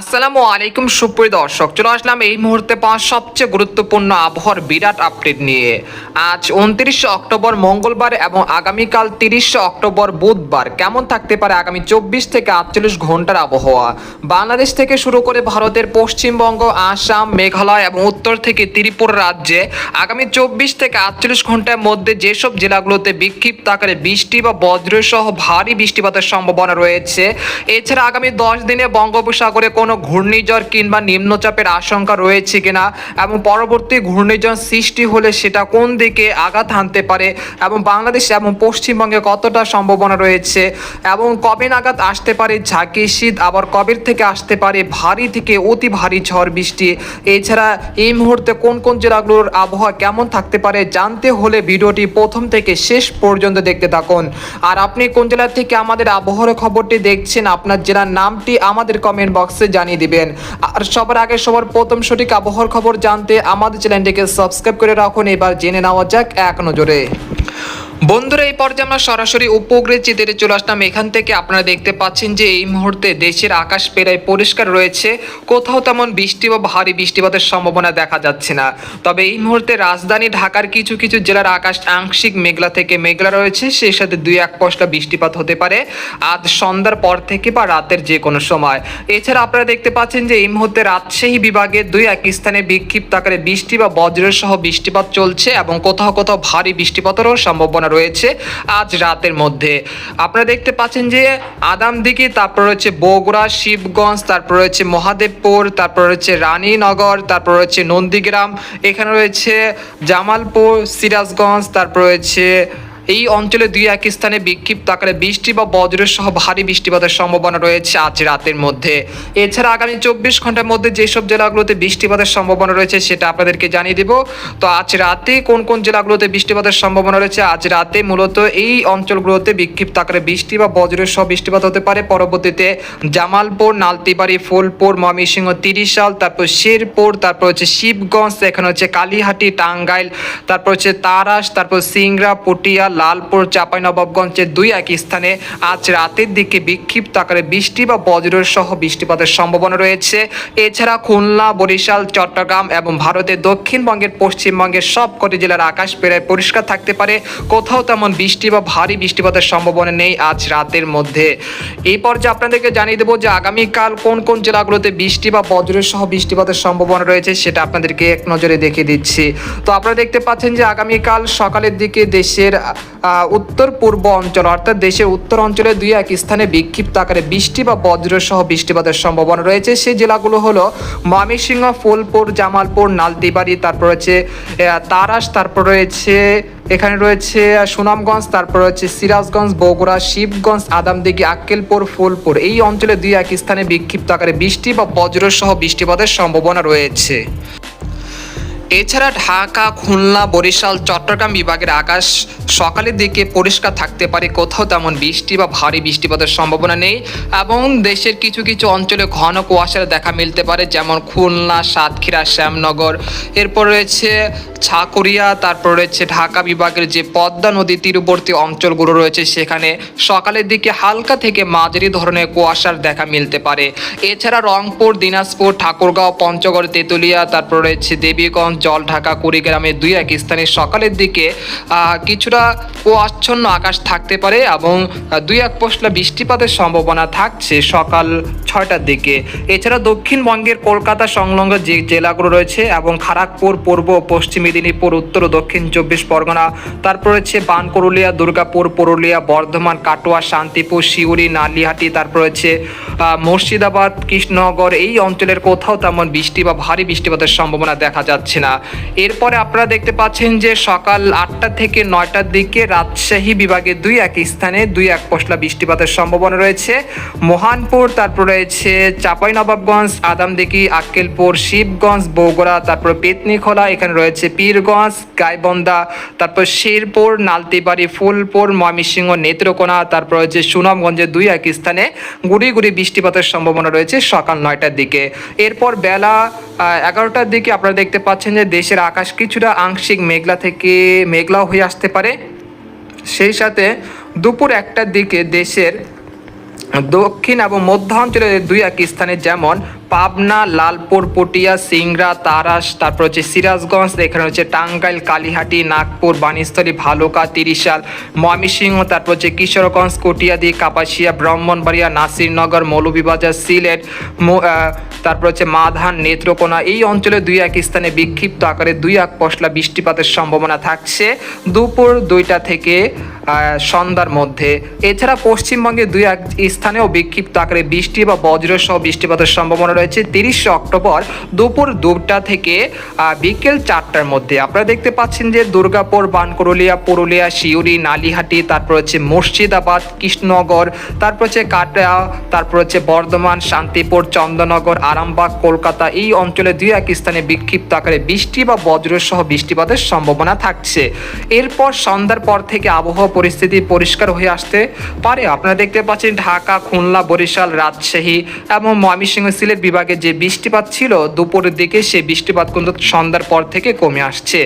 আসসালামু আলাইকুম, সুপ্রিয় দর্শক। চলে আসলাম এই মুহূর্তে পাওয়া সবচেয়ে গুরুত্বপূর্ণ আবহাওয়ার বিরাট আপডেট নিয়ে। আজ উনত্রিশে অক্টোবর মঙ্গলবার এবং আগামীকাল তিরিশে অক্টোবর বুধবার। কেমন থাকতে পারে আগামী চব্বিশ থেকে আটচল্লিশ ঘণ্টার আবহাওয়া? বাংলাদেশ থেকে শুরু করে ভারতের পশ্চিমবঙ্গ, আসাম, মেঘালয় এবং উত্তর থেকে ত্রিপুরা রাজ্যে আগামী চব্বিশ থেকে আটচল্লিশ ঘণ্টার মধ্যে যেসব জেলাগুলোতে বিক্ষিপ্ত আকারে বৃষ্টি বা বজ্রসহ ভারী বৃষ্টিপাতের সম্ভাবনা রয়েছে, এছাড়া আগামী দশ দিনে বঙ্গোপসাগরে ঘূর্ণিঝড় কিংবা নিম্নচাপের আশঙ্কা রয়েছে কিনা এবং পরবর্তী ঘূর্ণিঝড় সৃষ্টি হলে সেটা কোন দিকে আঘাত হানতে পারে এবং বাংলাদেশ এবং পশ্চিমবঙ্গে কতটা সম্ভাবনা রয়েছে এবং কবে নাগাদ আসতে পারে ঝাঁকি শীত আবার কবের থেকে আসতে পারে ভারী থেকে অতি ভারী ঝড় বৃষ্টি? এছাড়া এই মুহূর্তে কোন কোন জেলাগুলোর আবহাওয়া কেমন থাকতে পারে জানতে হলে ভিডিওটি প্রথম থেকে শেষ পর্যন্ত দেখতে থাকুন। আর আপনি কোন জেলা থেকে আমাদের আবহাওয়ার খবরটি দেখছেন, আপনার জেলার নামটি আমাদের কমেন্ট বক্সে জানিয়ে দিবেন। আর সবার আগে সবার প্রথম সঠিক আবহাওয়ার খবর জানতে আমাদের চ্যানেলটিকে সাবস্ক্রাইব করে রাখুন। এবার জেনে নেওয়া যাক এক নজরে। বন্ধুরা, এই পর্যায়ে আমরা সরাসরি উপগ্রহ চিত্রে চলে আসলাম। এখান থেকে আপনারা দেখতে পাচ্ছেন যে এই মুহূর্তে দেশের আকাশ প্রায় পরিষ্কার রয়েছে। কোথাও তেমন বৃষ্টি বা ভারী বৃষ্টিপাতের সম্ভাবনা দেখা যাচ্ছে না। তবে এই মুহূর্তে রাজধানী ঢাকার কিছু কিছু জেলার আকাশ আংশিক মেঘলা থেকে মেঘলা রয়েছে। সেই সাথে দুই এক পশলা বৃষ্টিপাত হতে পারে আজ সন্ধ্যার পর থেকে বা রাতের যে কোনো সময়। এছাড়া আপনারা দেখতে পাচ্ছেন যে এই মুহূর্তে রাজশাহী বিভাগে দুই এক স্থানে বিক্ষিপ্ত আকারে বৃষ্টি বা বজ্রের সহ বৃষ্টিপাত চলছে এবং কোথাও কোথাও ভারী বৃষ্টিপাতেরও সম্ভাবনা রয়েছে। আজ রাতের মধ্যে আপনারা দেখতে পাচ্ছেন যে আদামদিঘি তারপর রয়েছে বগুড়া, শিবগঞ্জ, তারপর রয়েছে মহাদেবপুর, তারপর রয়েছে রানীনগর, তারপর রয়েছে নন্দীগ্রাম, এখানে রয়েছে জামালপুর, সিরাজগঞ্জ, তারপর রয়েছে এই অঞ্চলে দুই এক স্থানে বিক্ষিপ্ত আকারে বৃষ্টি বা বজ্রের সহ ভারী বৃষ্টিপাতের সম্ভাবনা রয়েছে আজ রাতের মধ্যে। এছাড়া আগামী চব্বিশ ঘণ্টার মধ্যে যেসব জেলাগুলোতে বৃষ্টিপাতের সম্ভাবনা রয়েছে সেটা আপনাদেরকে জানিয়ে দেব। তো আজ রাতে কোন কোন জেলাগুলোতে বৃষ্টিপাতের সম্ভাবনা রয়েছে? আজ রাতে মূলত এই অঞ্চলগুলোতে বিক্ষিপ্ত আকারে বৃষ্টি বা বজ্রের সহ বৃষ্টিপাত হতে পারে। পরবর্তীতে জামালপুর, নালতিবাড়ি, ফুলপুর, ময়মনসিংহ, তিরিশাল, তারপর শেরপুর, তারপর হচ্ছে শিবগঞ্জ, এখানে হচ্ছে কালীহাটি, টাঙ্গাইল, তারপর হচ্ছে তারাস, তারপর সিংড়া, পুটিয়া লালপুর চাঁপাইনবাবগঞ্জের দুই এক স্থানে আজ রাতের দিকে বিক্ষিপ্ত আকারে বৃষ্টি বা বজ্রের সহ বৃষ্টিপাতের সম্ভাবনা রয়েছে। এছাড়া খুলনা, বরিশাল, চট্টগ্রাম এবং ভারতের দক্ষিণবঙ্গের পশ্চিমবঙ্গের সবকটি জেলার আকাশ প্রায় পরিষ্কার থাকতে পারে। কোথাও তেমন বৃষ্টি বা ভারী বৃষ্টিপাতের সম্ভাবনা নেই আজ রাতের মধ্যে। এই পর্যায়ে আপনাদেরকে জানিয়ে দেবো যে আগামীকাল কোন কোন জেলাগুলোতে বৃষ্টি বা বজ্রের সহ বৃষ্টিপাতের সম্ভাবনা রয়েছে সেটা আপনাদেরকে এক নজরে দেখিয়ে দিচ্ছি। তো আপনারা দেখতে পাচ্ছেন যে আগামীকাল সকালের দিকে দেশের উত্তর পূর্ব অঞ্চল, অর্থাৎ দেশের উত্তর অঞ্চলে দুই এক স্থানে বিক্ষিপ্ত আকারে বৃষ্টি বা বজ্র সহ বৃষ্টিপাতের সম্ভাবনা রয়েছে। সেই জেলাগুলো হলো ময়মনসিংহ, ফুলপুর, জামালপুর নালতিবাড়ি তারপর রয়েছে তারাস, তারপর রয়েছে, এখানে রয়েছে সুনামগঞ্জ, তারপর রয়েছে সিরাজগঞ্জ, বগুড়া, শিবগঞ্জ, আদামদিঘি, আক্কেলপুর, ফুলপুর। এই অঞ্চলে দুই এক স্থানে বিক্ষিপ্ত আকারে বৃষ্টি বা বজ্র সহ বৃষ্টিপাতের সম্ভাবনা রয়েছে। এছাড়া ঢাকা, খুলনা, বরিশাল, চট্টগ্রাম বিভাগের আকাশ সকালের দিকে পরিষ্কার থাকতে পারে। কোথাও তেমন বৃষ্টি বা ভারী বৃষ্টিপাতের সম্ভাবনা নেই এবং দেশের কিছু কিছু অঞ্চলে ঘন কুয়াশার দেখা মিলতে পারে, যেমন খুলনা, সাতক্ষীরা, শ্যামনগর। এরপর রয়েছে ছাকুরিয়া তারপর রয়েছে ঢাকা বিভাগের যে পদ্মা নদী তীরবর্তী অঞ্চলগুলো রয়েছে, সেখানে সকালের দিকে হালকা থেকে মাঝারি ধরনের কুয়াশার দেখা মিলতে পারে। এছাড়া রংপুর, দিনাজপুর, ঠাকুরগাঁও, পঞ্চগড়, তেঁতুলিয়া, তারপর রয়েছে দেবীগঞ্জ জলঢাকা কুড়িগ্রামে দুই এক স্থানে সকালের দিকে কিছুটা কিছুটা আচ্ছন্ন আকাশ থাকতে পারে এবং দুই এক পশলা বৃষ্টিপাতের সম্ভাবনা থাকছে সকাল ছয়টার দিকে। এছাড়া দক্ষিণবঙ্গের কলকাতা সংলগ্ন যে জেলাগুলো রয়েছে এবং খড়গপুর পূর্ব পশ্চিম মেদিনীপুর, উত্তর ও দক্ষিণ চব্বিশ পরগনা, তারপর রয়েছে বানকরুলিয়া, দুর্গাপুর, পুরুলিয়া, বর্ধমান, কাটোয়া, শান্তিপুর শিউরি নালিহাটি, তারপর রয়েছে মুর্শিদাবাদ, কৃষ্ণনগর, এই অঞ্চলের কোথাও তেমন বৃষ্টি বা ভারী বৃষ্টিপাতের সম্ভাবনা দেখা যাচ্ছে না। এরপরে আপনারা দেখতে পাচ্ছেন যে সকাল আটটা থেকে নয়টার দিকে রাজশাহী বিভাগে দুই এক স্থানে দুই এক পশলা বৃষ্টিপাতের সম্ভাবনা রয়েছে। মহানপুর, তারপর রয়েছে চাঁপাইনবাবগঞ্জ, আদামদিঘি, আক্কেলপুর, শিবগঞ্জ, বগুড়া, তারপর পেতনিখোলা এখানে রয়েছে পীরগঞ্জ গাইবন্দা তারপর শেরপুর, নালতিবাড়ি, ফুলপুর, ময়মনসিংহ, নেত্রকোনা, তারপর রয়েছে সুনামগঞ্জের দুই এক স্থানে গুড়ি গুড়ি বৃষ্টিপাতের সম্ভাবনা রয়েছে সকাল নয়টার দিকে। এরপর বেলা এগারোটার দিকে আপনারা দেখতে পাচ্ছেন যে দেশের আকাশ কিছুটা আংশিক মেঘলা থেকে মেঘলাও হয়ে আসতে পারে। সেই সাথে দুপুর একটার দিকে দেশের দক্ষিণ এবং মধ্যাঞ্চলের দুই এক স্থানে যেমন পাবনা, লালপুর, পটিয়া, সিংড়া, তারাস, তারপর হচ্ছে সিরাজগঞ্জ, এখানে হচ্ছে টাঙ্গাইল, কালীহাটি, নাগপুর, বাণীস্থলী, ভালুকা, তিরিশাল, ময়মনসিংহ, তারপর হচ্ছে কিশোরগঞ্জ, কটিয়াদি, কাপাসিয়া, ব্রাহ্মণবাড়িয়া, নাসিরনগর, মৌলভীবাজার, সিলেট তারপর হচ্ছে মাধান, নেত্রকোনা, এই অঞ্চলে দুই এক স্থানে বিক্ষিপ্ত আকারে দুই এক পশলা বৃষ্টিপাতের সম্ভাবনা থাকছে দুপুর দুইটা থেকে সন্ধ্যার মধ্যে। এছাড়া পশ্চিমবঙ্গে দুই এক স্থানেও বিক্ষিপ্ত আকারে বৃষ্টি বা বজ্রসহ বৃষ্টিপাতের সম্ভাবনা রয়েছে। তিরিশে অক্টোবর দুপুর দুটা থেকে বিকেল চারটার মধ্যে। আপনারা দেখতে পাচ্ছেন যে দুর্গাপুর বানকরলিয়া পুরুলিয়া শিউরি নালিহাটি, তারপর হচ্ছে মুর্শিদাবাদ, কৃষ্ণনগর, তারপর হচ্ছে কাটা, তারপর হচ্ছে বর্ধমান, শান্তিপুর, চন্দননগর, আরামবাগ, কলকাতা এই অঞ্চলে দুই এক স্থানে বিক্ষিপ্ত আকারে বৃষ্টি বা বজ্রসহ বৃষ্টিপাতের সম্ভাবনা থাকছে। এরপর সন্ধ্যার পর থেকে আবহাওয়া পরিস্থিতি পরিষ্কার হয়ে আসতে পারে। আপনারা দেখতে পাচ্ছেন ঢাকা, খুলনা, বরিশাল, রাজশাহী এবং ময়মনসিংহ, সিলেট বিভাগে যে বৃষ্টিপাত ছিল, দুপুরের দিকে সেই বৃষ্টিপাত কিন্তু সন্ধ্যার পর থেকে কমে আসছে।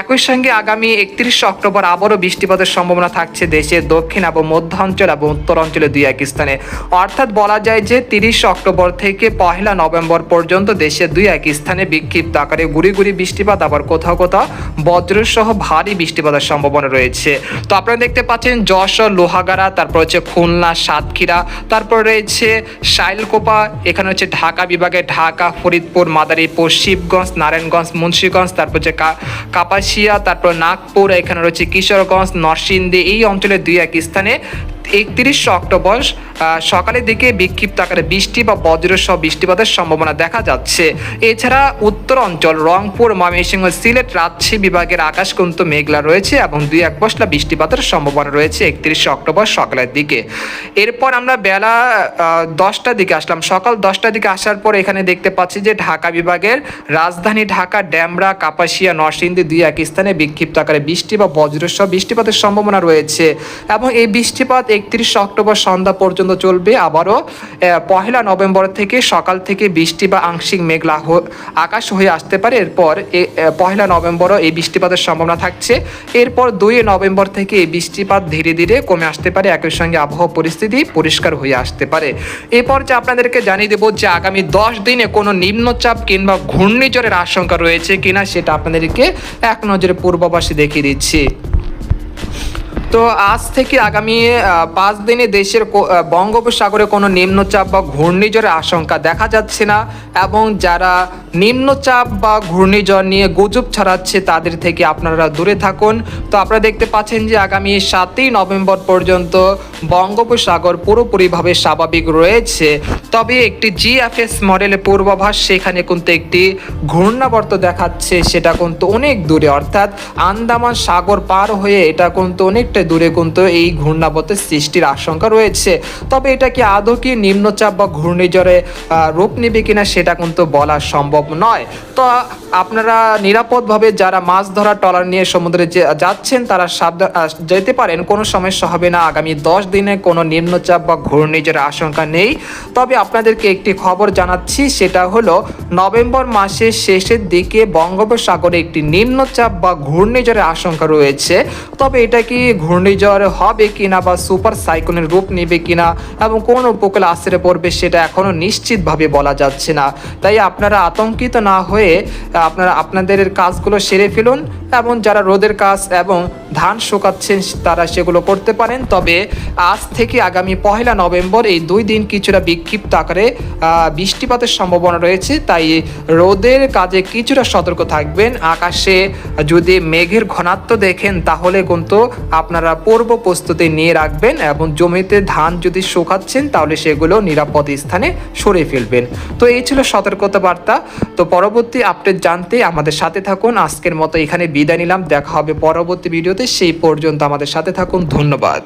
একই সঙ্গে আগামী একত্রিশে অক্টোবর আবারও বৃষ্টিপাতের সম্ভাবনা থাকছে দেশের দক্ষিণ এবং মধ্য অঞ্চল এবং উত্তর অঞ্চলে দুই এক স্থানে। অর্থাৎ বলা যায় যে তিরিশ অক্টোবর থেকে পহেলা নভেম্বর পর্যন্ত দেশের দুই এক স্থানে বিক্ষিপ্ত আকারে গুড়ি গুড়ি বৃষ্টিপাত, আবার কোথাও কোথাও বজ্রসহ ভারী বৃষ্টিপাতের সম্ভাবনা রয়েছে। তো আপনারা দেখতে পাচ্ছেন যশোর, লোহাগাড়া, তারপর হচ্ছে খুলনা, সাতক্ষীরা, তারপর রয়েছে শাইলকোপা, এখানে হচ্ছে ঢাকা বিভাগে ঢাকা, ফরিদপুর, মাদারীপুর, শিবগঞ্জ, নারায়ণগঞ্জ, মুন্সীগঞ্জ, তারপর যে কাপাসিয়া, তারপর নাগপুর, এখানে রয়েছে কিশোরগঞ্জ, নরসিংদী, এই অঞ্চলের দুই এক স্থানে একত্রিশে অক্টোবর সকালের দিকে বিক্ষিপ্ত আকারে বৃষ্টি বা বজ্রসহ বৃষ্টিপাতের সম্ভাবনা দেখা যাচ্ছে। এছাড়া উত্তর অঞ্চল, রংপুর, ময়মনসিংহ, সিলেট রাজশাহী বিভাগের আকাশ কিন্তু মেঘলা রয়েছে এবং দুই এক পশলা বৃষ্টিপাতের সম্ভাবনা রয়েছে একত্রিশে অক্টোবর সকালের দিকে। এরপর আমরা বেলা দশটার দিকে আসলাম। সকাল দশটার দিকে আসার পর এখানে দেখতে পাচ্ছি যে ঢাকা বিভাগের রাজধানী ঢাকা, ড্যামরা, কাপাসিয়া, নরসিংদী দুই এক স্থানে বিক্ষিপ্ত আকারে বৃষ্টি বা বজ্রসহ বৃষ্টিপাতের সম্ভাবনা রয়েছে। এবং এই বৃষ্টিপাত একত্রিশে অক্টোবর সন্ধ্যা পর্যন্ত চলবে। আবারও পহেলা নভেম্বর থেকে সকাল থেকে বৃষ্টি বা আংশিক মেঘলা আকাশ হয়ে আসতে পারে। এরপর পহেলা নভেম্বরও এই বৃষ্টিপাতের সম্ভাবনা থাকছে। এরপর দুই নভেম্বর থেকে এই বৃষ্টিপাত ধীরে ধীরে কমে আসতে পারে। একই সঙ্গে আবহাওয়া পরিস্থিতি পরিষ্কার হয়ে আসতে পারে। এরপর যে আপনাদেরকে জানিয়ে দেবো যে আগামী দশ দিনে কোনো নিম্নচাপ কিংবা ঘূর্ণিঝড়ের আশঙ্কা রয়েছে কিনা, সেটা আপনাদেরকে এক নজরে পূর্বাভাসে দেখিয়ে দিচ্ছি। তো আজ থেকে আগামী পাঁচ দিনে দেশের বঙ্গোপসাগরে কোনো নিম্নচাপ বা ঘূর্ণিঝড়ের আশঙ্কা দেখা যাচ্ছে না এবং যারা নিম্নচাপ বা ঘূর্ণিঝড় নিয়ে গুজব ছড়াচ্ছে তাদের থেকে আপনারা দূরে থাকুন। তো আপনারা দেখতে পাচ্ছেন যে আগামী সাতই নভেম্বর পর্যন্ত বঙ্গোপসাগর পুরোপুরিভাবে স্বাভাবিক রয়েছে। তবে একটি জিএফএস মডেলের পূর্বাভাস সেখানে কিন্তু একটি ঘূর্ণাবর্ত দেখাচ্ছে, সেটা কিন্তু অনেক দূরে। অর্থাৎ আন্দামান সাগর পার হয়ে এটা কিন্তু অনেকটা দূরে কিন্তু এই ঘূর্ণাবর্তের সৃষ্টির আশঙ্কা রয়েছে। তবে এটা কি আদৌ কি নিম্নচাপ বা ঘূর্ণিঝড়ে রূপ নেবে কিনা সেটা কিন্তু বলা সম্ভব নয়। তো আপনারা নিরাপদভাবে যারা মাছ ধরা ট্রলার নিয়ে সমুদ্রে যাচ্ছেন, তারা যেতে পারেন, কোনো সমস্যা হবে না। আগামী দশ দিনে কোনো নিম্নচাপ বা ঘূর্ণিঝড়ের আশঙ্কা নেই। তবে আপনাদেরকে একটি খবর জানাচ্ছি, সেটা হলো নভেম্বর মাসের শেষের দিকে বঙ্গোপসাগরে একটি নিম্নচাপ বা ঘূর্ণিঝড়ের আশঙ্কা রয়েছে। তবে এটা কি ঘূর্ণিঝড় হবে কিনা বা সুপার সাইক্লোনের রূপ নেবে কিনা এবং কোন উপকূলে আশ্রে পড়বে সেটা এখনও নিশ্চিতভাবে বলা যাচ্ছে না। তাই আপনারা আতঙ্কিত না হয়ে আপনারা আপনাদের কাজগুলো সেরে ফেলুন এবং যারা রোদের কাজ এবং ধান শুকাচ্ছেন তারা সেগুলো করতে পারেন। তবে আজ থেকে আগামী পহেলা নভেম্বর এই দুই দিন কিছুটা বিক্ষিপ্ত আকারে বৃষ্টিপাতের সম্ভাবনা রয়েছে। তাই রোদের কাজে কিছুটা সতর্ক থাকবেন। আকাশে যদি মেঘের ঘনত্ব দেখেন তাহলে কিন্তু আপনারা পূর্ব প্রস্তুতি নিয়ে রাখবেন এবং জমিতে ধান যদি শুকাচ্ছেন, তাহলে সেগুলো নিরাপদ স্থানে সরে ফেলবেন। তো এই ছিল সতর্কতা বার্তা। তো পরবর্তী আপডেট জানতে আমাদের সাথে থাকুন। আজকের মতো এখানে বিদায় নিলাম। দেখা হবে পরবর্তী ভিডিওতে। সেই পর্যন্ত আমাদের সাথে থাকুন। ধন্যবাদ।